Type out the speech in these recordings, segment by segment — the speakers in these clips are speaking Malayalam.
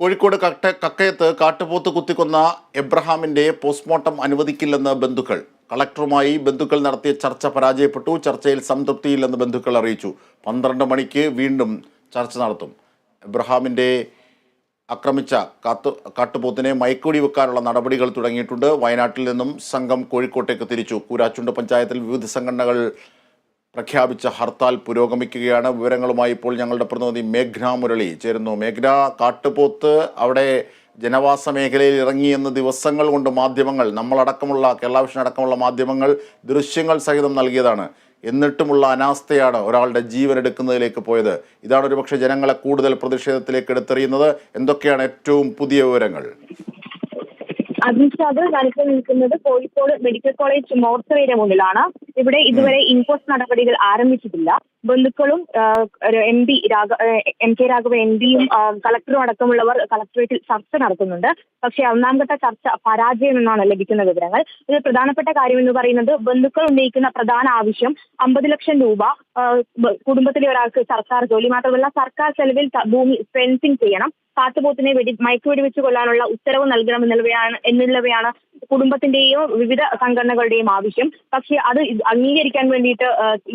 കോഴിക്കോട് കട്ട കക്കയത്ത് കാട്ടുപോത്ത് കുത്തിക്കൊന്ന എബ്രഹാമിന്റെ പോസ്റ്റ്മോർട്ടം അനുവദിക്കില്ലെന്ന് ബന്ധുക്കൾ. കളക്ടറുമായി ബന്ധുക്കൾ നടത്തിയ ചർച്ച പരാജയപ്പെട്ടു. ചർച്ചയിൽ സംതൃപ്തിയില്ലെന്ന് ബന്ധുക്കൾ അറിയിച്ചു. പന്ത്രണ്ട് മണിക്ക് വീണ്ടും ചർച്ച നടത്തും. എബ്രഹാമിന്റെ ആക്രമിച്ച കാത്തു കാട്ടുപോത്തിനെ മയക്കുടി വെക്കാനുള്ള നടപടികൾ തുടങ്ങിയിട്ടുണ്ട്. വയനാട്ടിൽ നിന്നും സംഘം കോഴിക്കോട്ടേക്ക് തിരിച്ചു. കൂരാച്ചുണ്ട് പഞ്ചായത്തിൽ വിവിധ സംഘടനകൾ പ്രഖ്യാപിച്ച ഹർത്താൽ പുരോഗമിക്കുകയാണ്. വിവരങ്ങളുമായി ഇപ്പോൾ ഞങ്ങളുടെ പ്രതിനിധി മേഘ്ന മുരളി ചേരുന്നു. മേഘ്ന കാട്ടുപോത്ത് അവിടെ ജനവാസ മേഖലയിൽ ഇറങ്ങിയെന്ന് ദിവസങ്ങൾ കൊണ്ട് മാധ്യമങ്ങൾ നമ്മളടക്കമുള്ള കേരള വിഷൻ അടക്കമുള്ള മാധ്യമങ്ങൾ ദൃശ്യങ്ങൾ സഹിതം നൽകിയതാണ്. എന്നിട്ടുമുള്ള അനാസ്ഥയാണ് ഒരാളുടെ ജീവൻ എടുക്കുന്നതിലേക്ക് പോയത്. ഇതാണ് ഒരുപക്ഷെ ജനങ്ങളെ കൂടുതൽ പ്രതിഷേധത്തിലേക്ക് എടുത്തെറിയുന്നത്. എന്തൊക്കെയാണ് ഏറ്റവും പുതിയ വിവരങ്ങൾ? അഭിഷാദ് ഞാനിപ്പോൾ നിൽക്കുന്നത് കോഴിക്കോട് മെഡിക്കൽ കോളേജ് മോർച്ചറിയുടെ മുന്നിലാണ്. ഇവിടെ ഇതുവരെ ഇൻക്വസ്റ്റ് നടപടികൾ ആരംഭിച്ചിട്ടില്ല. ബന്ധുക്കളും എം പി രാഘ എം കെ രാഘവ എം പിയും കളക്ടറും അടക്കമുള്ളവർ കളക്ടറേറ്റിൽ ചർച്ച നടത്തുന്നുണ്ട്. പക്ഷേ ഒന്നാം ഘട്ട ചർച്ച പരാജയം എന്നാണ് ലഭിക്കുന്ന വിവരങ്ങൾ. ഇതിൽ പ്രധാനപ്പെട്ട കാര്യം എന്ന് പറയുന്നത് ബന്ധുക്കൾ ഉന്നയിക്കുന്ന പ്രധാന ആവശ്യം അമ്പത് ലക്ഷം രൂപ കുടുംബത്തിലെ ഒരാൾക്ക് സർക്കാർ ജോലി മാത്രമല്ല സർക്കാർ ചെലവിൽ ഭൂമി ഫെൻസിംഗ് ചെയ്യണം. കാട്ടുപോത്തിനെ വെടി മയക്കുവെടി വെച്ച് കൊല്ലാനുള്ള ഉത്തരവ് നൽകണം എന്നുള്ളവയാണ് എന്നുള്ളവയാണ് കുടുംബത്തിന്റെയും വിവിധ സംഘടനകളുടെയും ആവശ്യം. പക്ഷേ അത് അംഗീകരിക്കാൻ വേണ്ടിയിട്ട്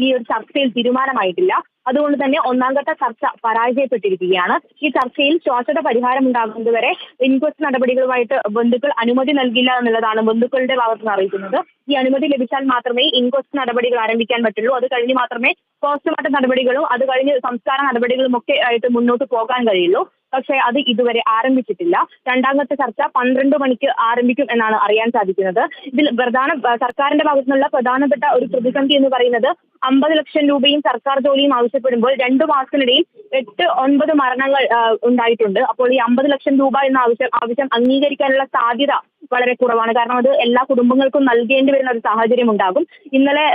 ഈ ഒരു ചർച്ചയിൽ തീരുമാനമായിട്ടില്ല. അതുകൊണ്ട് തന്നെ ഒന്നാം ഘട്ട ചർച്ച പരാജയപ്പെട്ടിരിക്കുകയാണ്. ഈ ചർച്ചയിൽ ശ്വാസത പരിഹാരം ഉണ്ടാകുന്നതുവരെ ഇൻക്വസ്റ്റ് നടപടികളുമായിട്ട് ബന്ധുക്കൾ അനുമതി നൽകില്ല എന്നുള്ളതാണ് ബന്ധുക്കളുടെ ഭാഗത്ത് നിന്ന് അറിയിക്കുന്നത്. ഈ അനുമതി ലഭിച്ചാൽ മാത്രമേ ഇൻക്വസ്റ്റ് നടപടികൾ ആരംഭിക്കാൻ പറ്റുള്ളൂ. അത് കഴിഞ്ഞ് മാത്രമേ പോസ്റ്റ്മോർട്ടം നടപടികളും അത് കഴിഞ്ഞ് സംസ്കാര നടപടികളും ഒക്കെ ആയിട്ട് മുന്നോട്ട് പോകാൻ കഴിയുള്ളൂ. പക്ഷേ അത് ഇതുവരെ ആരംഭിച്ചിട്ടില്ല. രണ്ടാമത്തെ ചർച്ച പന്ത്രണ്ട് മണിക്ക് ആരംഭിക്കും എന്നാണ് അറിയാൻ സാധിക്കുന്നത്. ഇതിൽ പ്രധാന സർക്കാരിന്റെ ഭാഗത്തു നിന്നുള്ള പ്രധാനപ്പെട്ട ഒരു പ്രതിസന്ധി എന്ന് പറയുന്നത് അമ്പത് ലക്ഷം രൂപയും സർക്കാർ ജോലിയും ആവശ്യപ്പെടുമ്പോൾ രണ്ടു മാസത്തിനിടയിൽ എട്ട് ഒൻപത് മരണങ്ങൾ ഉണ്ടായിട്ടുണ്ട്. അപ്പോൾ ഈ അമ്പത് ലക്ഷം രൂപ എന്ന ആവശ്യം ആവശ്യം അംഗീകരിക്കാനുള്ള സാധ്യത വളരെ കുറവാണ്. കാരണം അത് എല്ലാ കുടുംബങ്ങൾക്കും നൽകേണ്ടി വരുന്ന ഒരു സാഹചര്യം ഉണ്ടാകും. ഇന്നലെ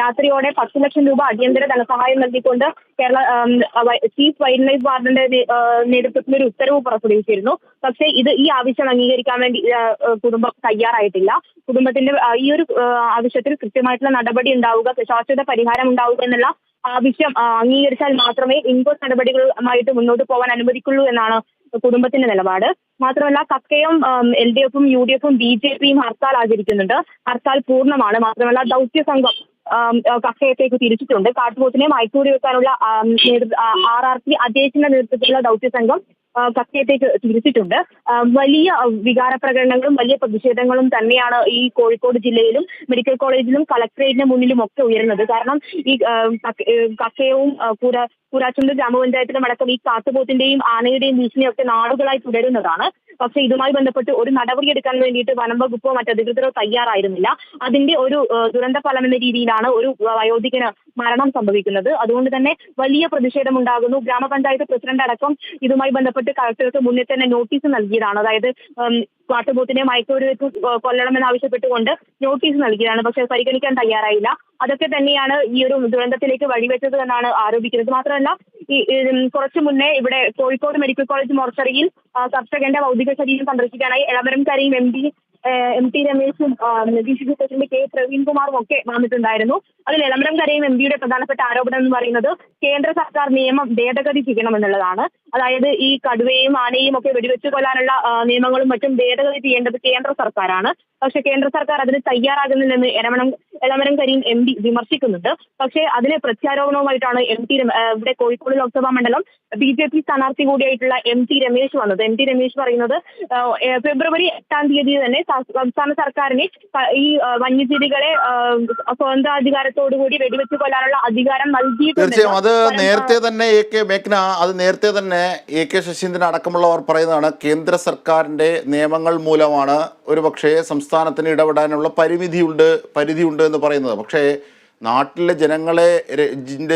രാത്രിയോടെ പത്ത് ലക്ഷം രൂപ അടിയന്തര ധനസഹായം നൽകിക്കൊണ്ട് കേരള ചീഫ് വൈൽഡ് ലൈഫ് വാർഡിന്റെ നേതൃത്വത്തിൽ ഒരു ഉത്തരവ് പുറപ്പെടുവിച്ചിരുന്നു. പക്ഷേ ഇത് ഈ ആവശ്യം അംഗീകരിക്കാൻ വേണ്ടി കുടുംബം തയ്യാറായിട്ടില്ല. കുടുംബത്തിന്റെ ഈ ഒരു ആവശ്യത്തിൽ കൃത്യമായിട്ടുള്ള നടപടി ഉണ്ടാവുക ശാശ്വത പരിഹാരം ഉണ്ടാവുക എന്നുള്ള ആവശ്യം അംഗീകരിച്ചാൽ മാത്രമേ ഇൻപുട്ട് നടപടികളുമായിട്ട് മുന്നോട്ട് പോകാൻ അനുവദിക്കുള്ളൂ എന്നാണ് കുടുംബത്തിന്റെ നിലപാട്. മാത്രമല്ല കക്കയും എൽ ഡി എഫും യു ഡി എഫും ബി ജെ പിയും ഹർത്താൽ ആചരിക്കുന്നുണ്ട്. ഹർത്താൽ പൂർണമാണ്. മാത്രമല്ല ദൗത്യ സംഘം കക്കയത്തേക്ക് തിരിച്ചിട്ടുണ്ട്. കാട്ടുപോത്തിനെ മയക്കൂടി വെക്കാനുള്ള ആർ ആർ പി അധ്യക്ഷന്റെ നേതൃത്വത്തിലുള്ള ദൗത്യ സംഘം കക്ഷയത്തേക്ക് തിരിച്ചിട്ടുണ്ട്. വലിയ വികാര പ്രകടനങ്ങളും വലിയ പ്രതിഷേധങ്ങളും തന്നെയാണ് ഈ കോഴിക്കോട് ജില്ലയിലും മെഡിക്കൽ കോളേജിലും കളക്ടറേറ്റിന് മുന്നിലും ഒക്കെ ഉയരുന്നത്. കാരണം ഈ കക്കയവും കൂര കൂരാച്ചുണ്ട് ഗ്രാമപഞ്ചായത്തിലും അടക്കം ഈ കാട്ടുപോത്തിന്റെയും ആനയുടെയും ഭീഷണിയൊക്കെ നാടുകളായി തുടരുന്നതാണ്. പക്ഷെ ഇതുമായി ബന്ധപ്പെട്ട് ഒരു നടപടി എടുക്കാൻ വേണ്ടിയിട്ട് വനം വകുപ്പോ മറ്റധികൃതരോ തയ്യാറായിരുന്നില്ല. അതിന്റെ ഒരു ദുരന്ത ഫലം എന്ന രീതിയിലാണ് ഒരു വയോധികന് മരണം സംഭവിക്കുന്നത്. അതുകൊണ്ട് തന്നെ വലിയ പ്രതിഷേധമുണ്ടാകുന്നു ഗ്രാമപഞ്ചായത്ത് പ്രസിഡന്റ് അടക്കം ഇതുമായി ബന്ധപ്പെട്ട് കളക്ടർക്ക് മുന്നേ തന്നെ നോട്ടീസ് നൽകിയതാണ്. അതായത് കാട്ടുപോത്തിനെ മയക്കൂരി വെച്ച് കൊല്ലണമെന്ന് ആവശ്യപ്പെട്ടുകൊണ്ട് നോട്ടീസ് നൽകിയതാണ്. പക്ഷെ പരിഗണിക്കാൻ തയ്യാറായില്ല. അതൊക്കെ തന്നെയാണ് ഈ ഒരു ദുരന്തത്തിലേക്ക് വഴിവെച്ചത് എന്നാണ് ആരോപിക്കുന്നത്. മാത്രമല്ല കുറച്ചു മുന്നേ ഇവിടെ കോഴിക്കോട് മെഡിക്കൽ കോളേജ് മോർച്ചറിയിൽ കർഷകന്റെ ഭൗതിക ശരീരം സന്ദർശിക്കാനായി എളമരം കരയും M D M T രമേശും D C C president K പ്രവീൺകുമാറും ഒക്കെ വന്നിട്ടുണ്ടായിരുന്നു. അതിൽ എളമരം കരയും എം പിയുടെ പ്രധാനപ്പെട്ട ആരോപണം എന്ന് പറയുന്നത് കേന്ദ്ര സർക്കാർ നിയമം ഭേദഗതി ചെയ്യണമെന്നുള്ളതാണ് അതായത് ഈ കടുവയും ആനയും ഒക്കെ വെടിവെച്ച് കൊല്ലാനുള്ള നിയമങ്ങളും മറ്റും ഭേദഗതി ചെയ്യേണ്ടത് കേന്ദ്ര സർക്കാരാണ്. പക്ഷെ കേന്ദ്ര സർക്കാർ അതിന് തയ്യാറാകുന്നില്ലെന്ന് എളമരം എളമരം കരീം എം പി വിമർശിക്കുന്നുണ്ട്. പക്ഷേ അതിന് പ്രത്യാരോപണവുമായിട്ടാണ് എം ടി ഇവിടെ കോഴിക്കോട് ലോക്സഭാ മണ്ഡലം ബി ജെ പി സ്ഥാനാർത്ഥി കൂടിയായിട്ടുള്ള എം ടി രമേശ് വന്നത്. എം ടി രമേശ് പറയുന്നത് ഫെബ്രുവരി എട്ടാം തീയതി തന്നെ സംസ്ഥാന സർക്കാരിനെ ഈ വന്യജീവികളെ സ്വതന്ത്രാധികാരത്തോടുകൂടി വെടിവെച്ച് കൊല്ലാനുള്ള അധികാരം നൽകിയിട്ടുണ്ട് അത് നേരത്തെ തന്നെ എ കെ മേഘ്ന അത് നേരത്തെ തന്നെ എ കെ ശശീന്ദ്രൻ അടക്കമുള്ളവർ പറയുന്നതാണ് കേന്ദ്ര സർക്കാരിന്റെ നിയമങ്ങൾ മൂലമാണ് ഒരു ഒരുപക്ഷെ സംസ്ഥാനത്തിന് ഇടപെടാനുള്ള പരിമിതിയുണ്ട് പരിധിയുണ്ട് എന്ന് പറയുന്നത്. പക്ഷേ നാട്ടിലെ ജനങ്ങളെ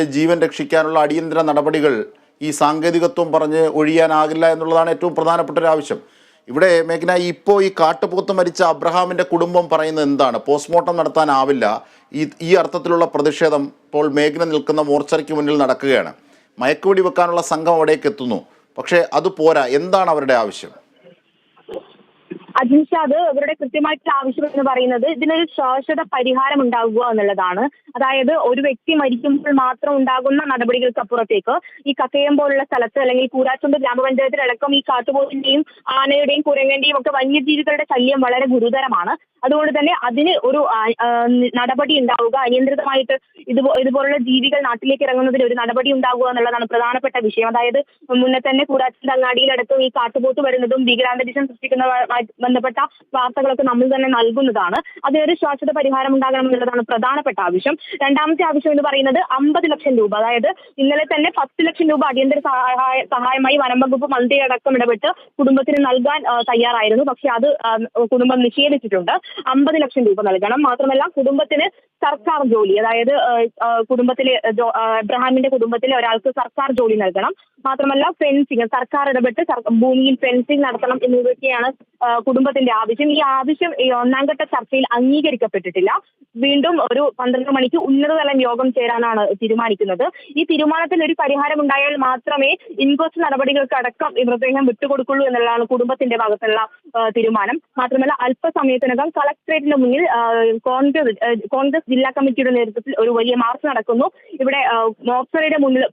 ജീവൻ രക്ഷിക്കാനുള്ള അടിയന്തര നടപടികൾ ഈ സാങ്കേതികത്വം പറഞ്ഞ് ഒഴിയാനാകില്ല എന്നുള്ളതാണ് ഏറ്റവും പ്രധാനപ്പെട്ട ഒരു ആവശ്യം. ഇവിടെ മേഘന ഇപ്പോൾ ഈ കാട്ടുപോത്ത് മരിച്ച അബ്രഹാമിന്റെ കുടുംബം പറയുന്നത് എന്താണ്? പോസ്റ്റ്മോർട്ടം നടത്താനാവില്ല. ഈ ഈ അർത്ഥത്തിലുള്ള പ്രതിഷേധം ഇപ്പോൾ മേഘന നിൽക്കുന്ന മോർച്ചറിക്ക് മുന്നിൽ നടക്കുകയാണ്. മയക്കുവെടി വെക്കാനുള്ള സംഘം അവിടേക്ക് എത്തുന്നു. പക്ഷേ അത് പോരാ. എന്താണ് അവരുടെ ആവശ്യം? അജിൻഷാദ് അവരുടെ കൃത്യമായിട്ടുള്ള ആവശ്യം എന്ന് പറയുന്നത് ഇതിനൊരു ശാശ്വത പരിഹാരം ഉണ്ടാകുക എന്നുള്ളതാണ്. അതായത് ഒരു വ്യക്തി മരിക്കുമ്പോൾ മാത്രം ഉണ്ടാകുന്ന നടപടികൾക്ക് അപ്പുറത്തേക്ക് ഈ കക്കയം പോലുള്ള സ്ഥലത്ത് അല്ലെങ്കിൽ കൂരാച്ചുണ്ട് ഗ്രാമപഞ്ചായത്തിലടക്കം ഈ കാട്ടുപോത്തിന്റെയും ആനയുടെയും കുരങ്ങന്റെയും ഒക്കെ വന്യജീവികളുടെ ശല്യം വളരെ ഗുരുതരമാണ്. അതുകൊണ്ട് തന്നെ അതിന് ഒരു നടപടി ഉണ്ടാവുക അനിയന്ത്രിതമായിട്ട് ഇതുപോ ഇതുപോലുള്ള ജീവികൾ നാട്ടിലേക്ക് ഇറങ്ങുന്നതിന് ഒരു നടപടി ഉണ്ടാവുക എന്നുള്ളതാണ് പ്രധാനപ്പെട്ട വിഷയം. അതായത് മുന്നേ തന്നെ കൂടാച്ചിന്റെ അങ്ങാടിയിലടക്കം ഈ കാട്ടുപോത്ത് വരുന്നതും ഭീകരാന്തരീക്ഷം സൃഷ്ടിക്കുന്നതുമായി ബന്ധപ്പെട്ട വാർത്തകളൊക്കെ നമ്മൾ തന്നെ നൽകുന്നതാണ്. അതിനൊരു ശാശ്വത പരിഹാരം ഉണ്ടാകണം എന്നുള്ളതാണ് പ്രധാനപ്പെട്ട ആവശ്യം. രണ്ടാമത്തെ ആവശ്യം എന്ന് പറയുന്നത് അമ്പത് ലക്ഷം രൂപ. അതായത് ഇന്നലെ തന്നെ പത്ത് ലക്ഷം രൂപ അടിയന്തര സഹായ സഹായമായി വനം വകുപ്പ് മന്ത്രി അടക്കം ഇടപെട്ട് കുടുംബത്തിന് നൽകാൻ തയ്യാറായിരുന്നു. പക്ഷെ അത് കുടുംബം നിഷേധിച്ചിട്ടുണ്ട്. അമ്പത് ലക്ഷം രൂപ നൽകണം. മാത്രമല്ല കുടുംബത്തിന് സർക്കാർ ജോലി അതായത് കുടുംബത്തിലെ എബ്രഹാമിന്റെ കുടുംബത്തിലെ ഒരാൾക്ക് സർക്കാർ ജോലി നൽകണം. മാത്രമല്ല ഫെൻസിങ് സർക്കാർ ഇടപെട്ട് ഭൂമിയിൽ ഫെൻസിങ് നടത്തണം എന്നിവയൊക്കെയാണ് ആ, കുടുംബത്തിന്റെ ആവശ്യം. ഈ ആവശ്യം ഈ ഒന്നാം ഘട്ട ചർച്ചയിൽ അംഗീകരിക്കപ്പെട്ടിട്ടില്ല. വീണ്ടും ഒരു പന്ത്രണ്ട് മണിക്ക് ഉന്നതതലം യോഗം ചേരാനാണ് തീരുമാനിക്കുന്നത്. ഈ തീരുമാനത്തിൽ ഒരു പരിഹാരം ഉണ്ടായാൽ മാത്രമേ ഇൻക്വസ്റ്റ് നടപടികൾക്ക് അടക്കം മൃതദേഹം വിട്ടുകൊടുക്കുള്ളൂ എന്നുള്ളതാണ് കുടുംബത്തിന്റെ ഭാഗത്തുള്ള തീരുമാനം. മാത്രമല്ല അല്പസമയത്തിനകം കളക്ടറേറ്റിന് മുന്നിൽ കോൺഗ്രസ് കോൺഗ്രസ് ജില്ലാ കമ്മിറ്റിയുടെ നേതൃത്വത്തിൽ ഒരു വലിയ മാർച്ച് നടക്കുന്നു. ഇവിടെ മോക്സറയുടെ മുന്നിൽ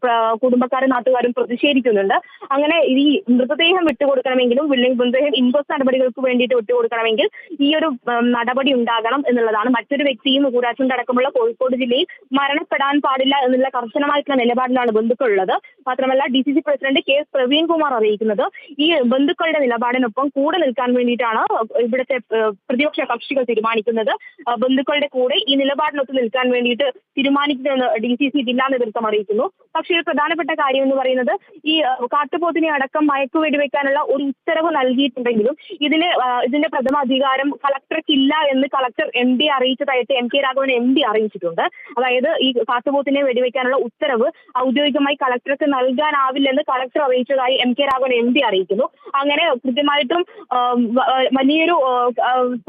കുടുംബക്കാരും നാട്ടുകാരും പ്രതിഷേധിക്കുന്നുണ്ട്. അങ്ങനെ ഈ മൃതദേഹം വിട്ടുകൊടുക്കണമെങ്കിലും അല്ലെങ്കിൽ മൃതദേഹം ഇൻക്വസ്റ്റ് നടപടികൾക്ക് വേണ്ടിയിട്ട് വിട്ടുകൊടുക്കണമെങ്കിൽ ഈ ഒരു നടപടി ഉണ്ടാകണം എന്നുള്ളതാണ്. മറ്റൊരു വ്യക്തിയും കൂരാച്ചുണ്ട് അടക്കമുള്ള കോഴിക്കോട് ജില്ലയിൽ മരണപ്പെടാൻ പാടില്ല എന്നുള്ള കർശനമായിട്ടുള്ള നിലപാടിലാണ് ബന്ധുക്കളുള്ളത്. മാത്രമല്ല D C C president K Praveen Kumar അറിയിക്കുന്നത് ഈ ബന്ധുക്കളുടെ നിലപാടിനൊപ്പം കൂടെ നിൽക്കാൻ വേണ്ടിയിട്ടാണ് ഇവിടുത്തെ പ്രതിപക്ഷ കക്ഷികൾ തീരുമാനിക്കുന്നത്. ബന്ധുക്കളുടെ കൂടെ ഈ നിലപാടിനൊത്ത് നിൽക്കാൻ വേണ്ടിയിട്ട് തീരുമാനിക്കുന്നതെന്ന് ഡി സി സി ജില്ലാ നേതൃത്വം അറിയിക്കുന്നു. പക്ഷേ ഒരു പ്രധാനപ്പെട്ട കാര്യം എന്ന് പറയുന്നത് ഈ കാട്ടുപോത്തിനെ അടക്കം മയക്കു വെടിവെക്കാനുള്ള ഒരു ഉത്തരവ് നൽകിയിട്ടുണ്ടെങ്കിലും ഇതിന് ഇതിന്റെ പ്രഥമ അധികാരം കളക്ടർക്കില്ല എന്ന് collector M D അറിയിച്ചതായിട്ട് M K Raghavan M D അറിയിച്ചിട്ടുണ്ട്. അതായത് ഈ കാട്ടുപോത്തിനെ വെടിവെക്കാനുള്ള ഉത്തരവ് ഔദ്യോഗികമായി കളക്ടർക്ക് നൽകാനാവില്ലെന്ന് കളക്ടർ അറിയിച്ചതായി M K Raghavan M D അറിയിക്കുന്നു. അങ്ങനെ കൃത്യമായിട്ടും വലിയൊരു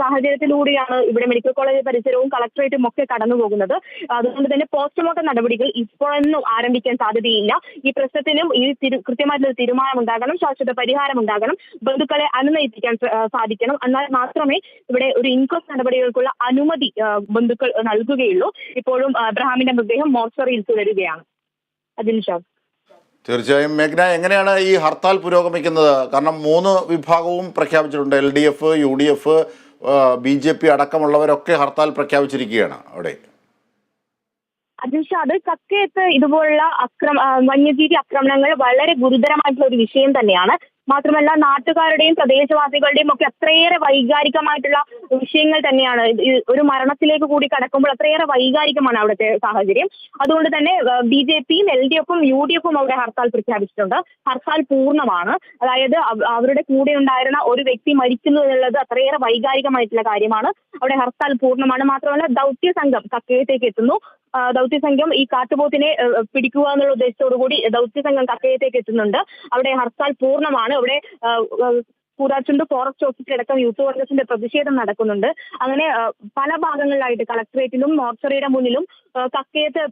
സാഹചര്യത്തിലൂടെയാണ് ഇവിടെ മെഡിക്കൽ കോളേജ് പരിസരവും കളക്ടറേറ്റും ഒക്കെ കടന്നു പോകുന്നത് അതുകൊണ്ട് തന്നെ പോസ്റ്റ്മോർട്ടം നടപടികൾ ഇപ്പോഴൊന്നും ആരംഭിക്കാൻ സാധ്യതയില്ല. ഈ പ്രശ്നത്തിനും ഈ കൃത്യമായിട്ടുള്ള തീരുമാനം ഉണ്ടാകണം ശാശ്വത പരിഹാരം ഉണ്ടാകണം ബന്ധുക്കളെ അനുനയിപ്പിക്കാൻ സാധിക്കണം. എന്നാൽ മാത്രമേ ഇവിടെ ഒരു ഇൻക്വസ്റ്റ് നടപടികൾക്കുള്ള അനുമതി ബന്ധുക്കൾ നൽകുകയുള്ളൂ. ഇപ്പോഴും അബ്രഹാമിന്റെ മൃതദേഹം മോർച്ചറിയിൽ തുടരുകയാണ്. അതിന് ഷാ തീർച്ചയായും മേഘ്ന എങ്ങനെയാണ് ഈ ഹർത്താൽ പുരോഗമിക്കുന്നത്? കാരണം മൂന്ന് വിഭാഗവും പ്രഖ്യാപിച്ചിട്ടുണ്ട്. L D F U D F B J P അടക്കമുള്ളവരൊക്കെ hartal പ്രഖ്യാപിച്ചിരിക്കുകയാണ് അവിടെ. അത് കക്കയത്ത് ഇതുപോലുള്ള അക്രമ വന്യജീവി ആക്രമണങ്ങൾ വളരെ ഗുരുതരമായിട്ടുള്ള ഒരു വിഷയം തന്നെയാണ്. മാത്രമല്ല നാട്ടുകാരുടെയും പ്രദേശവാസികളുടെയും ഒക്കെ അത്രയേറെ വൈകാരികമായിട്ടുള്ള വിഷയങ്ങൾ തന്നെയാണ്. ഒരു മരണത്തിലേക്ക് കൂടി കടക്കുമ്പോൾ അത്രയേറെ വൈകാരികമാണ് അവിടുത്തെ സാഹചര്യം. അതുകൊണ്ട് തന്നെ ബി ജെ പിയും എൽ ഡി എഫും യു ഡി എഫും അവിടെ ഹർത്താൽ പ്രഖ്യാപിച്ചിട്ടുണ്ട്. ഹർത്താൽ പൂർണമാണ്. അതായത് അവരുടെ കൂടെ ഉണ്ടായിരുന്ന ഒരു വ്യക്തി മരിക്കുന്നു എന്നുള്ളത് അത്രയേറെ വൈകാരികമായിട്ടുള്ള കാര്യമാണ്. അവിടെ ഹർത്താൽ പൂർണമാണ്. മാത്രമല്ല ദൗത്യ സംഘം കക്കയത്തേക്ക് എത്തുന്നു. ആ, ദൗത്യ സംഘം ഈ കാട്ടുപോത്തിനെ പിടിക്കുക എന്നുള്ള ഉദ്ദേശത്തോടു കൂടി ദൗത്യ സംഘം കക്കയത്തേക്ക് എത്തുന്നുണ്ട്. അവിടെ ഹർത്താൽ പൂർണമാണ്. അവിടെ കൂടാച്ചുണ്ട് ഫോറസ്റ്റ് ഓഫീസിലടക്കം യൂത്ത് കോൺഗ്രസിന്റെ പ്രതിഷേധം നടക്കുന്നുണ്ട്. അങ്ങനെ പല ഭാഗങ്ങളിലായിട്ട് കളക്ടറേറ്റിലും മോർച്ചറിയുടെ മുന്നിലും കക്കയത്ത്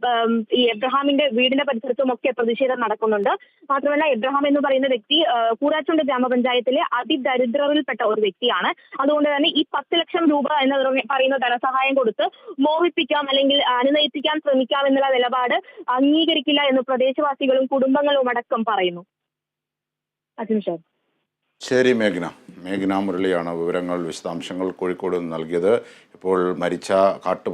ഈ എബ്രഹാമിന്റെ വീടിന്റെ പരിസരത്തും ഒക്കെ പ്രതിഷേധം നടക്കുന്നുണ്ട്. മാത്രമല്ല എബ്രഹാം എന്ന് പറയുന്ന വ്യക്തി കൂരാച്ചുണ്ട് ഗ്രാമപഞ്ചായത്തിലെ അതിദരിദ്രരിൽപ്പെട്ട ഒരു വ്യക്തിയാണ്. അതുകൊണ്ട് തന്നെ ഈ പത്ത് ലക്ഷം രൂപ എന്ന് പറ- പറയുന്ന ധനസഹായം കൊടുത്ത് മോഹിപ്പിക്കാം അല്ലെങ്കിൽ അനുനയിപ്പിക്കാൻ ശ്രമിക്കാം എന്നുള്ള നിലപാട് അംഗീകരിക്കില്ല എന്ന് പ്രദേശവാസികളും കുടുംബങ്ങളും അടക്കം പറയുന്നു. അതിന് ഷാ ശരി മേഘ്ന. മേഘ്ന മുരളിയാണ് വിവരങ്ങൾ വിശദാംശങ്ങൾ കോഴിക്കോട് നിന്ന് നൽകിയത്. ഇപ്പോൾ മരിച്ച കാട്ടുപോ